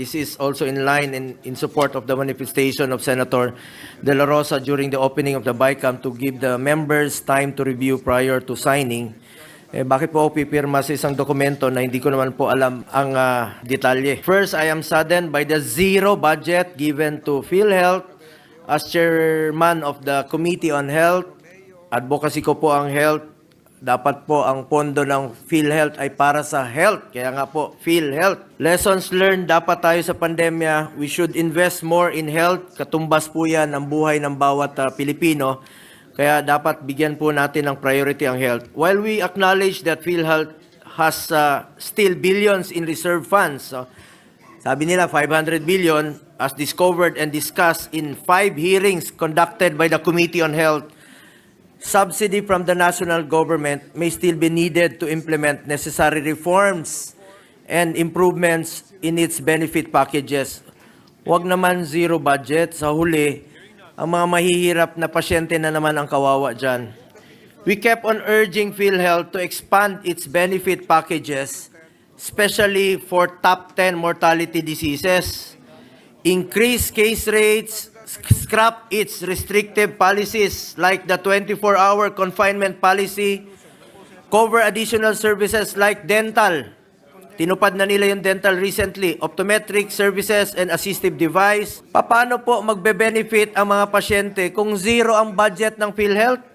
This is also in line and in support of the manifestation of Senator De La Rosa during the opening of the BICAM to give the members time to review prior to signing. Eh, bakit po ako pipirma sa isang dokumento na hindi ko naman po alam ang ah, detalye? First, I am saddened by the zero budget given to PhilHealth as chairman of the Committee on Health. Advocacy ko po ang health. Dapat po ang pondo ng PhilHealth ay para sa health. Kaya nga po, PhilHealth. Lessons learned dapat tayo sa pandemya. We should invest more in health. Katumbas po yan ang buhay ng bawat ah, Pilipino. Kaya dapat bigyan po natin ng priority ang health. While we acknowledge that PhilHealth has uh, still billions in reserve funds, so, sabi nila 500 billion as discovered and discussed in five hearings conducted by the Committee on Health, subsidy from the national government may still be needed to implement necessary reforms and improvements in its benefit packages. Huwag naman zero budget sa huli, ang mga mahihirap na pasyente na naman ang kawawa dyan. We kept on urging PhilHealth to expand its benefit packages, especially for top 10 mortality diseases, increase case rates, scrap its restrictive policies like the 24-hour confinement policy, cover additional services like dental. Tinupad na nila yung dental recently, optometric services and assistive device. Paano po magbe-benefit ang mga pasyente kung zero ang budget ng PhilHealth?